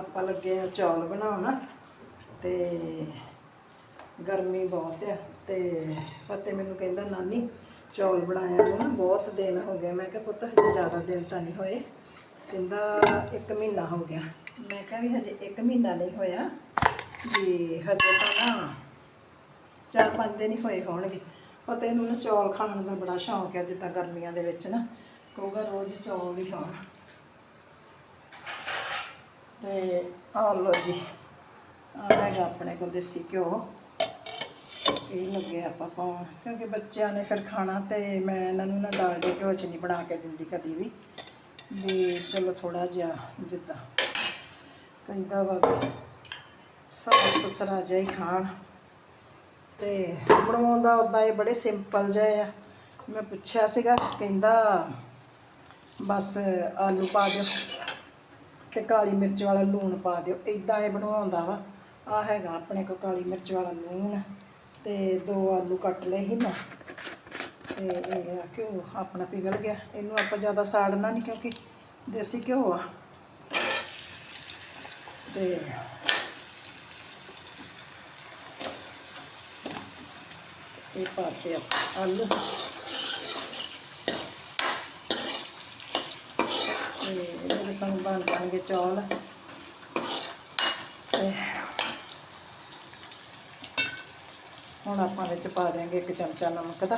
ਆਪਾਂ ਲੱਗੇ ਆ ਚੌਲ ਬਣਾਉਣ ਤੇ ਗਰਮੀ ਬਹੁਤ ਆ ਤੇ ਫਤਿਹ ਮੈਨੂੰ ਕਹਿੰਦਾ, ਨਾਨੀ, ਚੌਲ ਬਣਾਇਆ ਨੂੰ ਨਾ, ਬਹੁਤ ਦਿਨ ਹੋ ਗਏ। ਮੈਂ ਕਿਹਾ, ਪੁੱਤ, ਹਜੇ ਜ਼ਿਆਦਾ ਦਿਨ ਤਾਂ ਨਹੀਂ ਹੋਏ। ਕਹਿੰਦਾ, ਇੱਕ ਮਹੀਨਾ ਹੋ ਗਿਆ। ਮੈਂ ਕਿਹਾ ਵੀ ਹਜੇ ਇੱਕ ਮਹੀਨਾ ਨਹੀਂ ਹੋਇਆ, ਵੀ ਹਜੇ ਤਾਂ ਨਾ ਚਾਰ ਪੰਜ ਦਿਨ ਹੀ ਹੋਏ ਹੋਣਗੇ। ਫਤੇ ਨੂੰ ਨਾ ਚੌਲ ਖਾਣ ਦਾ ਬੜਾ ਸ਼ੌਂਕ ਹੈ ਜਿੱਦਾਂ ਗਰਮੀਆਂ ਦੇ ਵਿੱਚ ਨਾ। ਕਹੂਗਾ, ਰੋਜ਼ ਚੌਲ ਹੀ ਖਾਣਾ ਤੇ ਆ ਲੋ ਜੀ। ਆ ਹੈਗਾ ਆਪਣੇ ਕੋਲ ਦੇਸੀ ਘਿਓ। ਇਹ ਲੱਗੇ ਆਪਾਂ ਪਾਉਣ। ਕਿਉਂਕਿ ਬੱਚਿਆਂ ਨੇ ਫਿਰ ਖਾਣਾ ਤੇ ਮੈਂ ਇਹਨਾਂ ਨੂੰ ਨਾ ਦਾਲ ਦੇ ਘਿਓ ਚ ਨਹੀਂ ਬਣਾ ਕੇ ਦਿੰਦੀ ਕਦੀ ਵੀ। ਵੀ ਚਲੋ ਥੋੜਾ ਜਿਹਾ ਜਿੱਦਾਂ ਕਹਿੰਦਾ ਵਾ ਸਾਫ਼ ਸੁਥਰਾ ਜਿਹਾ ਹੀ ਖਾਣ। ਤੇ ਬਣਾਉਣ ਦਾ ਉਦਾਂ ਇਹ ਬੜੇ ਸਿੰਪਲ ਜਿਹੇ ਆ। ਮੈਂ ਪੁੱਛਿਆ ਸੀਗਾ, ਕਹਿੰਦਾ ਬਸ ਆਲੂ ਪਾ ਦਿਓ। ਤੇ ਕਾਲੀ ਮਿਰਚ ਵਾਲਾ ਲੂਣ ਪਾ ਦਿਓ। ਇਦਾਂ ਇਹ ਬਣਾਉਂਦਾ ਵਾ। ਆ ਹੈਗਾ ਆਪਣੇ ਕੋਲ ਕਾਲੀ ਮਿਰਚ ਵਾਲਾ ਲੂਣ ਤੇ ਦੋ ਆਲੂ ਕੱਟ ਲਏ ਸੀ ਮੈਂ। ਤੇ ਇਹ ਆ ਘਿਓ ਆਪਣਾ ਪਿਘਲ ਗਿਆ। ਇਹਨੂੰ ਆਪਾਂ ਜ਼ਿਆਦਾ ਸਾੜਨਾ ਨਹੀਂ ਕਿਉਂਕਿ ਦੇਸੀ ਘਿਓ ਆ। ਤੇ ਇਹ ਪਾਤੇ ਆਪਾਂ ਆਲੂ। ਤੇ ਇਹਦੇ ਸੰਗ ਬਣ ਜਾਣਗੇ ਚੌਲ। ਤੇ ਹੁਣ ਆਪਾਂ ਵਿੱਚ ਪਾ ਦਿਆਂਗੇ ਇੱਕ ਚਮਚਾ ਨਮਕ ਦਾ।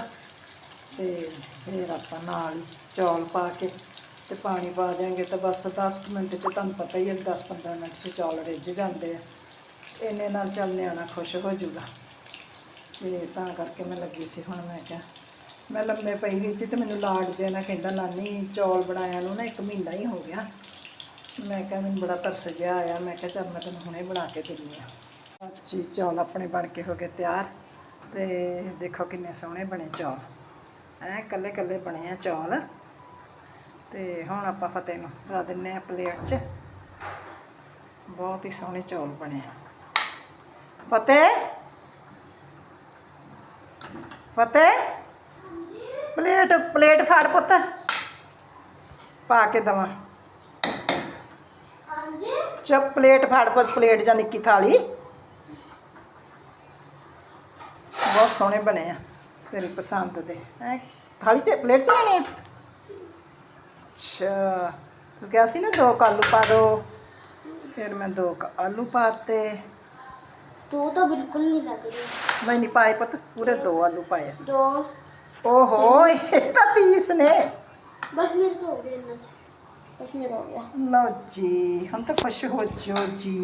ਤੇ ਫਿਰ ਆਪਾਂ ਨਾਲ ਚੌਲ ਪਾ ਕੇ ਤੇ ਪਾਣੀ ਪਾ ਦਿਆਂਗੇ ਤਾਂ ਬਸ 10 ਕੁ ਮਿੰਟ ਚ ਤੁਹਾਨੂੰ ਪਤਾ ਹੀ ਹੈ 10-15 ਮਿੰਟ ਚ ਚੌਲ ਰਿੱਝ ਜਾਂਦੇ ਆ। ਇੰਨੇ ਨਾਲ ਚੱਲ ਨਿਆਣਾ ਖੁਸ਼ ਹੋ ਜਾਊਗਾ ਤੇ ਤਾਂ ਕਰਕੇ ਮੈਂ ਲੱਗੀ ਸੀ ਹੁਣ ਮੈਂ ਕਿਹਾ ਮੈਂ ਲੰਮੇ ਪਈ ਹੋਈ ਸੀ ਤੇ ਮੈਨੂੰ ਲਾਡ ਜਿਹਾ ਨਾ ਕਹਿੰਦਾ, ਨਾਨੀ, ਚੌਲ ਬਣਾਇਆ ਨੂੰ ਨਾ ਇੱਕ ਮਹੀਨਾ ਹੀ ਹੋ ਗਿਆ। ਮੈਂ ਕਿਹਾ, ਮੈਨੂੰ ਬੜਾ ਤਰਸ ਜਿਹਾ ਆਇਆ। ਮੈਂ ਕਿਹਾ, ਚੱਲ ਮੈਂ ਤੈਨੂੰ ਹੁਣੇ ਬਣਾ ਕੇ ਦਿੰਦੀ ਆ ਅੱਛੀ ਚੌਲ ਆਪਣੇ ਬਣ ਕੇ ਹੋ ਗਏ ਤਿਆਰ ਤੇ ਦੇਖੋ ਕਿੰਨੇ ਸੋਹਣੇ ਬਣੇ ਚੌਲ। ਐ ਕੱਲੇ ਕੱਲੇ ਬਣੇ ਆ ਚੌਲ। ਤੇ ਹੁਣ ਆਪਾਂ ਫਤਿਹ ਨੂੰ ਲਾ ਦਿੰਨੇ ਆ ਪਲੇਟ 'ਚ। ਬਹੁਤ ਹੀ ਸੋਹਣੇ ਚੌਲ ਬਣੇ ਆ। ਫਤਿਹ? ਫਤਿਹ? ਪਲੇਟ ਪਲੇਟ ਫੜ ਪੁੱਤ। ਪਾ ਕੇ ਦਵਾਂ। ਹਾਂਜੀ? ਚੁੱਪ ਪਲੇਟ ਫੜ ਪੁੱਤ ਪਲੇਟ ਜਾਂ ਨਿੱਕੀ ਥਾਲੀ। ਬਹੁਤ ਸੋਹਣੇ ਬਣੇ ਆ ਤੇਰੀ ਪਸੰਦ ਦੇ। ਹੈ ਥਾਲੀ ਤੇ ਪਲੇਟ ਚ ਲੈਣੇ ਆ? ਅੱਛਾ ਤੂੰ ਕਿਹਾ ਸੀ ਨਾ ਦੋ ਕੁ ਆਲੂ ਪਾ ਦੋ। ਫਿਰ ਮੈਂ ਦੋ ਕੁ ਆਲੂ ਪਾਤੇ। ਦੋ ਤਾਂ ਬਿਲਕੁਲ ਨਹੀਂ ਲੱਗ ਰਹੀ ਮੈਂ ਨਹੀਂ ਪਾਏ ਪੁੱਤ ਪੂਰੇ ਦੋ ਆਲੂ ਪਾਏ ਆ। ਦੋ। ਓਹੋ ਇਹ ਤਾਂ ਪੀਸ ਨੇ। ਬਸ ਮੇਰੇ ਤੋਂ ਹੋ ਗਏ ਇੰਨਾ ਚ। ਬਸ ਮੇਰਾ ਹੋ ਗਿਆ। ਲਓ ਜੀ ਹੁਣ ਤਾਂ ਖੁਸ਼ ਹੋ ਜੋ ਜੀ।